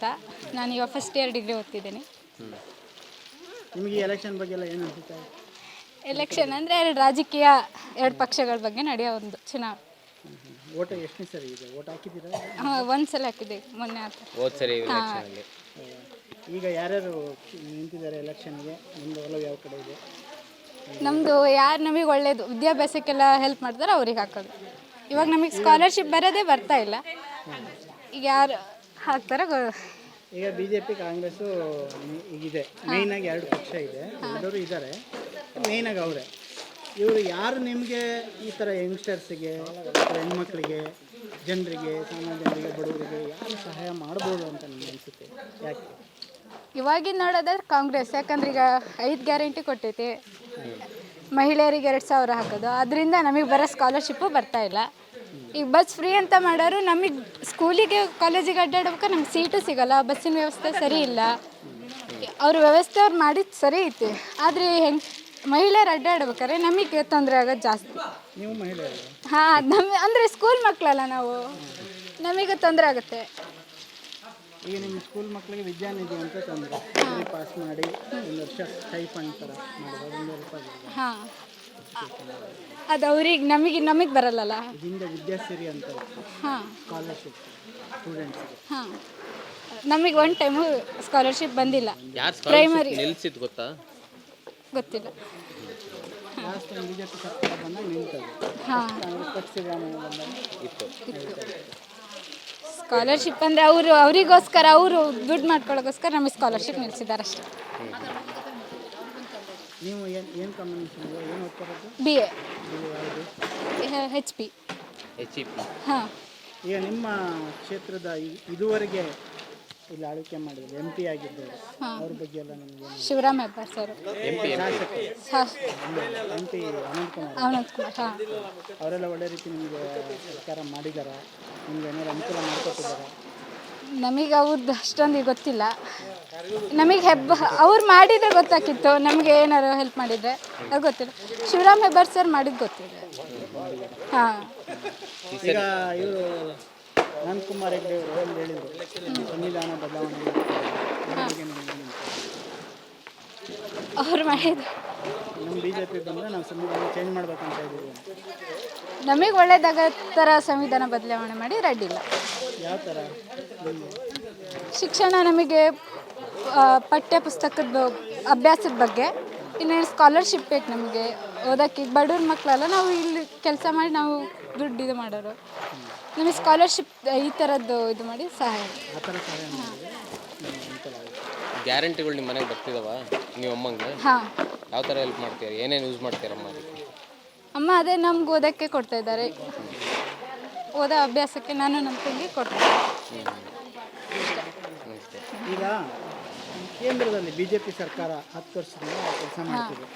ಅಂತ ನಾನು ಈಗ ಫಸ್ಟ್ ಇಯರ್ ಡಿಗ್ರಿ ಓದ್ತಿದ್ದೀನಿ. ನಿಮಗೆ ಎಲೆಕ್ಷನ್ ಬಗ್ಗೆ ಎಲ್ಲ ಏನು ಅನ್ಸುತ್ತೆ ಎಲೆಕ್ಷನ್ ಅಂದರೆ ಎರಡು ರಾಜಕೀಯ ಎರಡು ಪಕ್ಷಗಳ ಬಗ್ಗೆ ನಡೆಯೋ ಒಂದು ಚುನಾವಣೆ ಓಟ ಎಷ್ಟು ಸರಿ ಇದೆ? ಓಟ್ ಹಾಕಿದ್ದೀರಾ? ಹಾಂ ಒಂದು ಸಲ ಹಾಕಿದೆ ಮೊನ್ನೆ ಆತ. ವೋಟ್ ಸರಿ ಎಲೆಕ್ಷನಲ್ಲಿ. ಈಗ ಯಾರ್ಯಾರು ನಿಂತಿದ್ದಾರೆ ಎಲೆಕ್ಷನ್ಗೆ? ನಿಮ್ಮದು ಒಲವು ಯಾವ ಕಡೆ ಇದೆ? ನಮ್ಮದು ಯಾರು ನಮಗೆ ಒಳ್ಳೇದು ವಿದ್ಯಾಭ್ಯಾಸಕ್ಕೆಲ್ಲ ಹೆಲ್ಪ್ ಮಾಡ್ತಾರೆ ಅವ್ರಿಗೆ ಹಾಕೋದು. ಇವಾಗ ನಮಗೆ ಸ್ಕಾಲರ್ಶಿಪ್ ಬರೋದೇ ಬರ್ತಾ ಇಲ್ಲ. ಈಗ ಯಾರು ಹಾಕ್ತಾರೋ ಗೊ- ಈಗ ಬಿ ಜೆ ಪಿ ಕಾಂಗ್ರೆಸ್ಸು ಆಗಿ ಎರಡು ಪಕ್ಷ ಇದೆ. ಎಲ್ಲರೂ ಇದ್ದಾರೆ ಮೇಯ್ನಾಗಿ ಅವರೇ. ಇವರು ಯಾರು ನಿಮಗೆ ಈ ಥರ ಯಂಗ್ಸ್ಟರ್ಸಿಗೆ ಹೆಣ್ಮಕ್ಳಿಗೆ ಜನರಿಗೆ ಸಾಮಾನ್ಯ ಜನರಿಗೆ ಬಡವರಿಗೆ ಯಾರು ಸಹಾಯ ಮಾಡ್ಬೋದು ಅಂತ ನನಗೆ ಅನಿಸುತ್ತೆ? ಯಾಕೆ? ಇವಾಗಿನ ನೋಡೋದಾದ್ರೆ ಕಾಂಗ್ರೆಸ್ ಯಾಕಂದ್ರೆ ಈಗ ಐದು ಗ್ಯಾರಂಟಿ ಕೊಟ್ಟೈತಿ. ಮಹಿಳೆಯರಿಗೆ ಎರಡು ಸಾವಿರ ಹಾಕೋದು. ಅದರಿಂದ ನಮಗೆ ಬರೋ ಸ್ಕಾಲರ್ಶಿಪ್ಪು ಬರ್ತಾ ಇಲ್ಲ. ಈಗ ಬಸ್ ಫ್ರೀ ಅಂತ ಮಾಡೋರು ನಮಗೆ ಸ್ಕೂಲಿಗೆ ಕಾಲೇಜಿಗೆ ಅಡ್ಡಾಡ್ಬೇಕಾದ್ರೆ ನಮ್ಗೆ ಸೀಟು ಸಿಗಲ್ಲ ಬಸ್ಸಿನ ವ್ಯವಸ್ಥೆ ಸರಿ ಇಲ್ಲ. ಅವ್ರ ವ್ಯವಸ್ಥೆ ಅವ್ರು ಮಾಡಿದ್ದು ಸರಿ ಐತಿ. ಆದರೆ ಹೆಂಗೆ ಮಹಿಳೆಯರು ಅಡ್ಡಾಡ್ಬೇಕಾರೆ ನಮಗೆ ತೊಂದರೆ ಆಗೋದು ಜಾಸ್ತಿ. ನೀವು ಮಹಿಳೆ ಹಾಂ ನಮ್ಮ ಅಂದರೆ ಸ್ಕೂಲ್ ಮಕ್ಕಳಲ್ಲ ನಾವು. ನಮಗೆ ತೊಂದರೆ ಆಗುತ್ತೆ. ಈಗ ನಿಮ್ಮ ಸ್ಕೂಲ್ ಮಕ್ಕಳಿಗೆ ವಿದ್ಯಾನಿಧಿ ಅಂತ ತಂದರೆ. ಪಾಸ್ ಮಾಡಿ ಒಂದು ವರ್ಷ ಸ್ಟೈಫಂಡ್ ಥರ ಮಾಡಿದ್ರು ಒಂದು ರೂಪಾಯಿ. ಹಾಂ. ಅದು ಅವ್ರಿಗೆ ನಮಗೆ ನಮಗೆ ಬರಲ್ಲಲ್ಲ? ಹಿಂದೆ ವಿದ್ಯಾಸಿರಿ ಅಂತ ಹಾಂ. ಸ್ಕಾಲರ್ಶಿಪ್ ಸ್ಟೂಡೆಂಟ್ಸ್ಗೆ ಹಾಂ. ನಮಗೆ ಒನ್ ಟೈಮು ಸ್ಕಾಲರ್ಶಿಪ್ ಬಂದಿಲ್ಲ. ಯಾರು ಪ್ರೈಮರಿ ನಿಲ್ಸಿದ್ ಗೊತ್ತಾ? ಗೊತ್ತಿಲ್ಲ. Last time B J P ಸರ್ಕಾರ ಬಂದಾಗ ನಿಂತது ಹಾಂ. ಕಾಂಗ್ರೆಸ್ ಪಕ್ಷ ಸಿದ್ದರಾಮಯ್ಯ ಬಂದಾಗ ಇತ್ತು. ಸ್ಕಾಲರ್ಶಿಪ್ ಅಂದರೆ ಅವರು ಅವರಿಗೋಸ್ಕರ ಅವರು ದುಡ್ಡು ಮಾಡ್ಕೊಳ್ಳೋಕ್ಕೋಸ್ಕರ ನಮಗೆ ಸ್ಕಾಲರ್ಶಿಪ್ ನಿಲ್ಲಿಸಿದ್ದಾರೆ ಅಷ್ಟೇ. ನೀವು ಏನು ಏನು ಕಾಂಬಿನೇಷನ್ ಇದೆ ಏನು ಓದ್ತಾ ಇರೋದು ಬಿ ಎ ಯಾವುದು H P. H E P. ಹಾಂ. ಈಗ ನಿಮ್ಮ ಕ್ಷೇತ್ರದ ಇದುವರೆಗೆ ಇಲ್ಲಿ ಆಳ್ವಿಕೆ ಮಾಡಿದ್ರು ಎಂ ಪಿ ಆಗಿದ್ದರು ಅವ್ರ ಬಗ್ಗೆ ಎಲ್ಲ ನಿಮಗೆ Shivaram Hebbar sir. M P M P ಹಾಂ. M P Ananth Kumar. Ananth Kumar ಹಾಂ. ಅವರೆಲ್ಲ ಒಳ್ಳೆ ರೀತಿ ನಿಮಗೆ ಸರ್ಕಾರ ಮಾಡಿದಾರ? ನಿಮ್ಗೆ ಏನಾದ್ರು ಅನುಕೂಲ ಮಾಡಿಕೊಟ್ಟಿದ್ದಾರೆ ನಮಗೆ ಅವ್ರದ್ದು ಅಷ್ಟೊಂದು ಗೊತ್ತಿಲ್ಲ. ನಮಗೆ ಹೆಬ್ಬ ಅವ್ರು ಮಾಡಿದ್ರೆ ಗೊತ್ತಾಕಿತ್ತು ನಮಗೆ ಏನಾರು ಹೆಲ್ಪ್ ಮಾಡಿದರೆ. ಅದು ಗೊತ್ತಿಲ್ಲ. ಶಿವರಾಮ್ ಹೆಬ್ಬಾರ್ ಸರ್ ಮಾಡಿದ್ದು ಗೊತ್ತಿದೆ. ಹಾಂ. ಈಗ ಇವರು ಅನಂತ್ ಹೆಗ್ಡೆ ಅವರು ಹೇಳಿದರು. ಸಂವಿಧಾನ ಬದಲಾವಣೆ ಮಾಡಿದ್ರು. ನಮ್ಮ ಬಿ ಜೆ ಪಿ ಬಂದರೆ ನಾವು ಸಂವಿಧಾನ ಚೇಂಜ್ ಮಾಡ್ಬೇಕಂತ ಇದ್ದೀವಿ. ನಮಗೆ ಒಳ್ಳೇದಾಗ ಥರ ಸಂವಿಧಾನ ಬದಲಾವಣೆ ಮಾಡಿ ರೆಡ್ಡಿಲ್ಲ ಯಾವ ಥರ ಶಿಕ್ಷಣ ನಮಗೆ ಪಠ್ಯ ಪುಸ್ತಕದ ಅಭ್ಯಾಸದ ಬಗ್ಗೆ. ಇನ್ನೇನು ಸ್ಕಾಲರ್ಶಿಪ್ ಬೇಕು ನಮಗೆ. ಓದೋಕ್ಕೆ ಈಗ ಬಡವ್ರ ಮಕ್ಕಳೆಲ್ಲ ನಾವು ಇಲ್ಲಿ ಕೆಲಸ ಮಾಡಿ ನಾವು ದುಡ್ಡು ಇದು ಮಾಡೋರು. ನಮಗೆ ಸ್ಕಾಲರ್ಶಿಪ್ ಈ ಥರದ್ದು ಇದು ಮಾಡಿ ಸಹಾಯ. ಗ್ಯಾರಂಟಿಗಳು ನಿಮ್ಮ ಮನೆಗೆ ಬರ್ತಿದಾವ? ನೀವು ಅಮ್ಮಂಗೆ? ಹಾಂ. ಯಾವ ಥರ ಹೆಲ್ಪ್ ಮಾಡ್ತೀರಾ? ಏನೇನು ಯೂಸ್ ಮಾಡ್ತೀರಮ್ಮ ಅದಕ್ಕೆ? ಅಮ್ಮ ಅದೇ ನಮ್ಗೆ ಓದೋಕ್ಕೆ ಕೊಡ್ತಾ ಇದ್ದಾರೆ. ಓದೋ ಅಭ್ಯಾಸಕ್ಕೆ ನಾನು ನಮ್ಮ ತಂಗಿ ಕೊಡ್ತೀನಿ. ಈಗ ಕೇಂದ್ರದಲ್ಲಿ ಬಿ ಜೆ ಪಿ ಸರ್ಕಾರ ಹತ್ತು ವರ್ಷದಿಂದ ಕೆಲಸ ಮಾಡ್ತಿದೆ.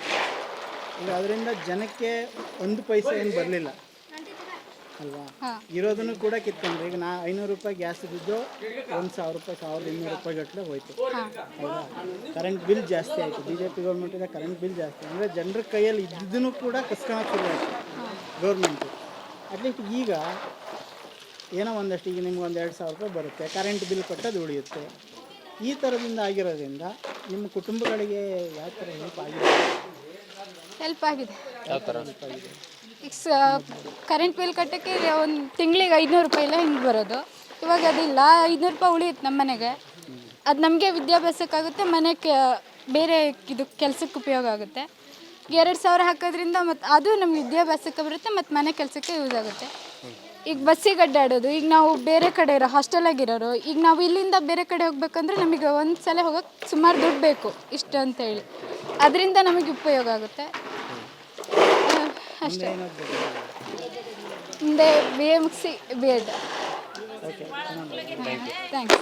ಈಗ ಅದರಿಂದ ಜನಕ್ಕೆ ಒಂದು ಪೈಸೆ ಏನು ಬರಲಿಲ್ಲ. ಅಲ್ವಾ? ಇರೋದನ್ನು ಕೂಡ ಕಿತ್ಕೊಂಡ್ರೆ. ಈಗ ನಾ ಐನೂರು ರೂಪಾಯಿ ಗ್ಯಾಸ್ ಇದ್ದಿದ್ದು ಒಂದು ಸಾವಿರ ರೂಪಾಯಿ ಸಾವಿರದ ಇನ್ನೂರು ರೂಪಾಯಿ ಗಟ್ಟಲೆ ಹೋಯ್ತು. ಅಲ್ವಾ? ಕರೆಂಟ್ ಬಿಲ್ ಜಾಸ್ತಿ ಆಯಿತು. ಬಿ ಜೆ ಪಿ ಗೌರ್ಮೆಂಟಿಂದ ಕರೆಂಟ್ ಬಿಲ್ ಜಾಸ್ತಿ ಅಂದರೆ ಜನರ ಕೈಯಲ್ಲಿ ಇದ್ದಿದ್ದನ್ನು ಕೂಡ ಕಸ್ಕೊಳಕ್ಕೆ ಶುರು ಆಯಿತು ಗೌರ್ಮೆಂಟು. ಅಟ್ಲೀಸ್ಟ್ ಈಗ ಏನೋ ಒಂದಷ್ಟು ಈಗ ನಿಮ್ಗೆ ಒಂದು ಎರಡು ಸಾವಿರ ರೂಪಾಯಿ ಬರುತ್ತೆ. ಕರೆಂಟ್ ಬಿಲ್ ಕೊಟ್ಟದು ಉಳಿಯುತ್ತೆ. ಈ ಥರದಿಂದ ಆಗಿರೋದ್ರಿಂದ ನಿಮ್ಮ ಕುಟುಂಬಗಳಿಗೆ ಯಾವ ಥರ ಹೆಲ್ಪ್ ಆಗಿದೆ? ಹೆಲ್ಪ್ ಆಗಿದೆ. ಯಾವ ಥರ? ಈಗ ಸ ಕರೆಂಟ್ ಬಿಲ್ ಕಟ್ಟೋಕ್ಕೆ ಒಂದು ತಿಂಗಳಿಗೆ ಐದುನೂರು ರೂಪಾಯಿ ಎಲ್ಲ ಹಿಂಗೆ ಬರೋದು. ಇವಾಗ ಅದಿಲ್ಲ ಐದುನೂರು ರೂಪಾಯಿ ಉಳಿಯುತ್ತೆ ನಮ್ಮ ಮನೆಗೆ. ಅದು ನಮಗೆ ವಿದ್ಯಾಭ್ಯಾಸಕ್ಕಾಗುತ್ತೆ ಮನೆಗೆ ಬೇರೆ ಇದು ಕೆಲಸಕ್ಕೆ ಉಪಯೋಗ ಆಗುತ್ತೆ. ಎರಡು ಸಾವಿರ ಹಾಕೋದ್ರಿಂದ ಮತ್ತು ಅದು ನಮ್ಮ ವಿದ್ಯಾಭ್ಯಾಸಕ್ಕೆ ಬರುತ್ತೆ ಮತ್ತು ಮನೆ ಕೆಲಸಕ್ಕೆ ಯೂಸ್ ಆಗುತ್ತೆ. ಈಗ ಬಸ್ಸಿಗೆ ಅಡ್ಡಾಡೋದು ಈಗ ನಾವು ಬೇರೆ ಕಡೆ ಇರೋ ಹಾಸ್ಟೆಲಾಗಿರೋರು ಈಗ ನಾವು ಇಲ್ಲಿಂದ ಬೇರೆ ಕಡೆ ಹೋಗ್ಬೇಕಂದ್ರೆ ನಮಗೆ ಒಂದು ಸಲ ಹೋಗೋಕ್ಕೆ ಸುಮಾರು ದುಡ್ಡು ಬೇಕು ಇಷ್ಟು ಅಂತೇಳಿ ಅದರಿಂದ ನಮಗೆ ಉಪಯೋಗ ಆಗುತ್ತೆ. ಅಷ್ಟೇ. ಮುಂದೆ ಬಿ ಎ ಮುಗಿಸಿ ಬಿ ಎಡ್ ಥ್ಯಾಂಕ್ಸ್